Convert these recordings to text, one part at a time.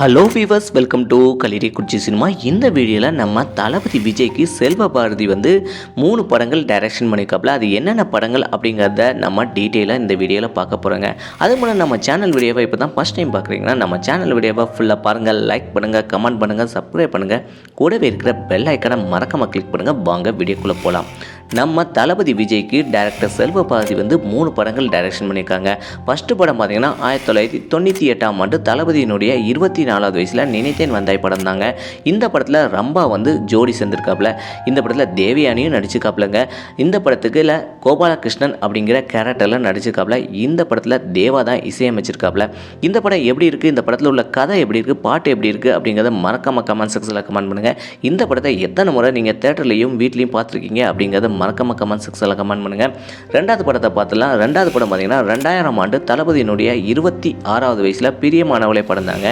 Hello viewers welcome to கலிரி குச்சி cinema இந்த வீடியோவில் நம்ம தளபதி விஜய்க்கு செல்வ பாரதி வந்து மூணு படங்கள் டைரக்ஷன் பண்ணியிருக்காப்புல அது என்னென்ன படங்கள் அப்படிங்கிறத நம்ம டீட்டெயிலாக இந்த வீடியோவில் பார்க்க போகிறோங்க அது மூலம் நம்ம சேனல் வீடியோவை இப்போ தான் ஃபஸ்ட் டைம் பார்க்குறீங்கன்னா நம்ம சேனல் வீடியோவை ஃபுல்லாக பாருங்கள் லைக் பண்ணுங்கள் கமெண்ட் பண்ணுங்கள் சப்ஸ்கிரைப் பண்ணுங்கள் கூடவே இருக்கிற பெல் ஐக்கனை மறக்காமல் கிளிக் பண்ணுங்கள் வாங்க வீடியோக்குள்ளே போகலாம் நம்ம தளபதி விஜய்க்கு டேரக்டர் செல்வபாரதி வந்து மூணு படங்கள் டைரக்ஷன் பண்ணியிருக்காங்க. ஃபஸ்ட்டு படம் பார்த்தீங்கன்னா ஆயிரத்தி தொள்ளாயிரத்தி தொண்ணூற்றி எட்டாம் ஆண்டு தளபதியினுடைய இருபத்தி நாலாவது வயசில் நினைத்தேன் வந்தாய் படம் தாங்க. இந்த படத்தில் ரம்பா வந்து ஜோடி சேர்ந்திருக்காப்புல. இந்த படத்தில் தேவயானியும் நடிச்சுக்காப்புலங்க. இந்த படத்துக்கு இல்லை கோபாலகிருஷ்ணன் அப்படிங்கிற கேரக்டரில் நடிச்சிருக்காப்புல இந்த படத்தில் தேவா தான் இசையமைச்சிருக்காப்புல. இந்த படம் எப்படி இருக்குது இந்த படத்தில் உள்ள கதை எப்படி இருக்குது பாட்டு எப்படி இருக்குது அப்படிங்கிறத மறக்காம கமெண்ட் செக்ஷனில் கமெண்ட் பண்ணுங்கள் இந்த படத்தை எத்தனை முறை நீங்கள் தேட்டர்லேயும் வீட்லேயும் பார்த்துருக்கீங்க அப்படிங்கிறத மறக்காம கமெண்ட் செக்ஷனில் கமெண்ட் பண்ணுங்கள் ரெண்டாவது படத்தை பார்த்துலாம் ரெண்டாவது படம் பார்த்தீங்கன்னா ரெண்டாயிரம் ஆண்டு தளபதியினுடைய இருபத்தி ஆறாவது வயசில் பிரியமானவளை படம் தாங்க.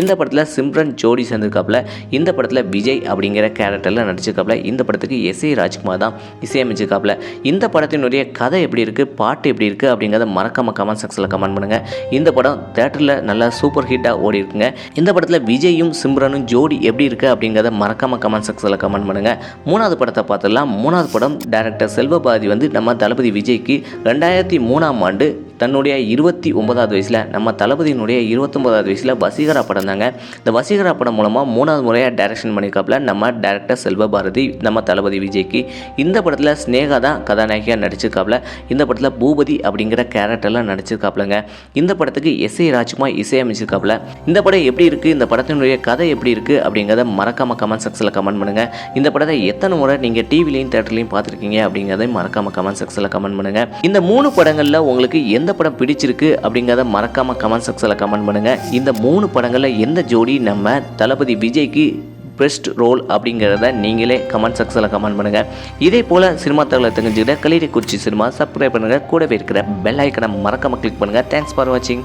இந்த படத்தில் சிம்ரன் ஜோடி சேர்ந்துருக்காப்புல. இந்த படத்தில் விஜய் அப்படிங்கிற கேரக்டரில் நடிச்சிருக்காப்புல. இந்த படத்துக்கு எஸ் ஏ ராஜ்குமார் தான் இசையமைச்சிருக்காப்புல. இந்த படத்தினுடைய கதை எப்படி இருக்குது பாட்டு எப்படி இருக்குது அப்படிங்கிறத மறக்காம கமெண்ட் செக்ஷனில் கமெண்ட் பண்ணுங்கள் இந்த படம் தேட்டரில் நல்லா சூப்பர் ஹிட்டாக ஓடி இருக்குங்க. இந்த படத்தில் விஜயும் சிம்ரனும் ஜோடி எப்படி இருக்குது அப்படிங்கிறத மறக்காம கமெண்ட் செக்ஷனில் கமெண்ட் பண்ணுங்கள் மூணாவது படத்தை பார்த்துடலாம். மூணாவது படம் டைரக்டர் செல்வபாரதி வந்து நம்ம தளபதி விஜய்க்கு ரெண்டாயிரத்தி மூணாம் ஆண்டு தன்னுடைய இருபத்தி ஒன்பதாவது வயசில் நம்ம தளபதியினுடைய இருபத்தொம்போதாவது வயசில் வசீகரா படம் தாங்க. இந்த வசீகரா படம் மூலமாக மூணாவது முறையாக டைரக்ஷன் பண்ணியிருக்காப்புல நம்ம டேரக்டர் செல்வபாரதி நம்ம தளபதி விஜய்க்கு. இந்த படத்தில் ஸ்னேகா தான் கதாநாயகியாக நடிச்சிருக்காப்புல. இந்த படத்தில் பூபதி அப்படிங்கிற கேரக்டர்லாம் நடிச்சிருக்காப்புலங்க. இந்த படத்துக்கு எஸ் ஏ ராஜ்குமார் இசையமைச்சிருக்காப்புல. இந்த படம் எப்படி இருக்குது இந்த படத்தினுடைய கதை எப்படி இருக்குது அப்படிங்கிறத மறக்காம கமெண்ட் செக்ஷனில் கமெண்ட் பண்ணுங்கள் இந்த படத்தை எத்தனை முறை நீங்கள் டிவிலையும் தேட்டர்லையும் பார்த்துருக்கீங்க அப்படிங்கிறத மறக்காம கமெண்ட் செக்ஷனில் கமெண்ட் பண்ணுங்கள் இந்த மூணு படங்களில் உங்களுக்கு எந்த படம் பிடிச்சிருக்கு அப்படிங்கிறத மறக்காம கமெண்ட் செக்ஷனில் கமெண்ட் பண்ணுங்கள் இந்த மூணு படங்களில் எந்த ஜோடி நம்ம தளபதி விஜய்க்கு பெஸ்ட் ரோல் அப்படிங்கிறத நீங்களே கமெண்ட் செக்ஷனில் கமெண்ட் பண்ணுங்கள் இதே போல் சினிமா தகவலை தெரிஞ்சுக்கிட்ட கலிரி குறிச்சி சினிமா சப்ஸ்கிரைப் பண்ணுங்கள் கூடவே இருக்கிற பெல் ஐக்கனை மறக்காமல் கிளிக் பண்ணுங்கள் தேங்க்ஸ் ஃபார் வாட்சிங்